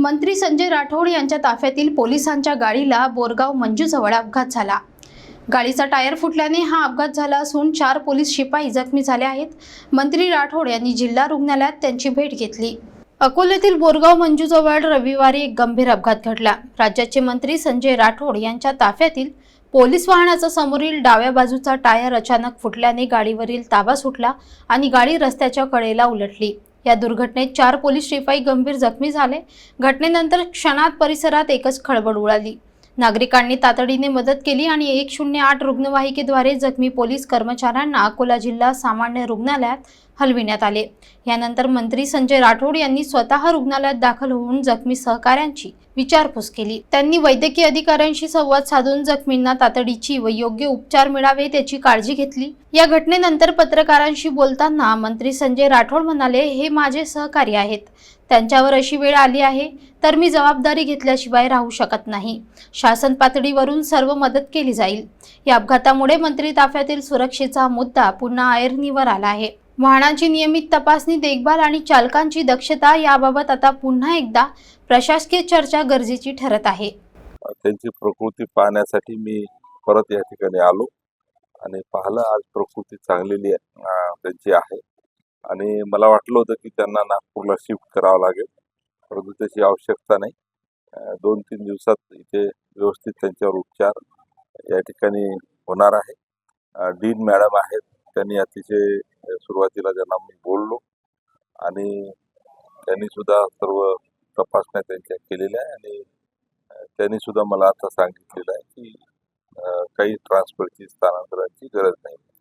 मंत्री संजय राठोड यांच्या ताफ्यातील पोलिसांच्या गाडीला बोरगाव मंजूजवळ अपघात झाला. गाडीचा टायर फुटल्याने हा अपघात झाला असून चार पोलीस शिपाई जखमी झाले आहेत. मंत्री राठोड यांनी जिल्हा रुग्णालयात त्यांची भेट घेतली. अकोल्यातील बोरगाव मंजूजवळ रविवारी एक गंभीर अपघात घडला. राज्याचे मंत्री संजय राठोड यांच्या ताफ्यातील पोलीस वाहनाचा समोरील डाव्या बाजूचा टायर अचानक फुटल्याने गाडीवरील ताबा सुटला आणि गाडी रस्त्याच्या कडेला उलटली. या दुर्घटनेत चार पोलीस शिपाई गंभीर जखमी झाले. घटनेनंतर क्षणात परिसरात एकच खळबळ उडाली. नागरिकांनी तातडीने मदत केली आणि एक शून्य आठ रुग्णवाहिकेद्वारे जखमी पोलीस कर्मचाऱ्यांना अकोला जिल्हा सामान्य रुग्णालयात हलविण्यात आले. यानंतर मंत्री संजय राठोड यांनी स्वतः रुग्णालयात दाखल होऊन जखमी सहकाऱ्यांची विचारपूस केली. त्यांनी वैद्यकीय अधिकाऱ्यांशी संवाद साधून जखमींना तातडीची व योग्य उपचार मिळावे त्याची काळजी घेतली. या घटनेनंतर पत्रकारांशी बोलताना मंत्री संजय राठोड म्हणाले हे माझे सहकारी आहेत. त्यांच्यावर अशी वेळ आली आहे तर मी जबाबदारी घेतल्याशिवाय राहू शकत नाही. शासन पातळीवरून सर्व मदत केली जाईल. या अपघातामुळे मंत्री ताफ्यातील सुरक्षेचा मुद्दा पुन्हा ऐरणीवर आला आहे. वाहनांची नियमित तपासणी देखभाल आणि चालकांची दक्षता याबाबत आता पुन्हा एकदा प्रशासकीय चर्चा गरजेची ठरत आहे. त्यांची प्रकृती पाहण्यासाठी मी परत या ठिकाणी आलो आणि पाहिलं आज प्रकृती चांगलेली आहे त्यांची आहे. आणि मला वाटलं होतं की त्यांना नागपूरला शिफ्ट करावं लागेल परंतु त्याची आवश्यकता नाही. दोन तीन दिवसात इथे व्यवस्थित त्यांच्यावर उपचार या ठिकाणी होणार आहे. डीन मॅडम आहेत त्यांनी अतिशय सुरुवातीला ज्यांना मी बोललो आणि त्यांनी सुद्धा सर्व तपासण्या त्यांच्या केलेल्या आहे आणि त्यांनी सुद्धा मला आता सांगितलेलं आहे की काही ट्रान्सफरची स्थानांतराची गरज नाही.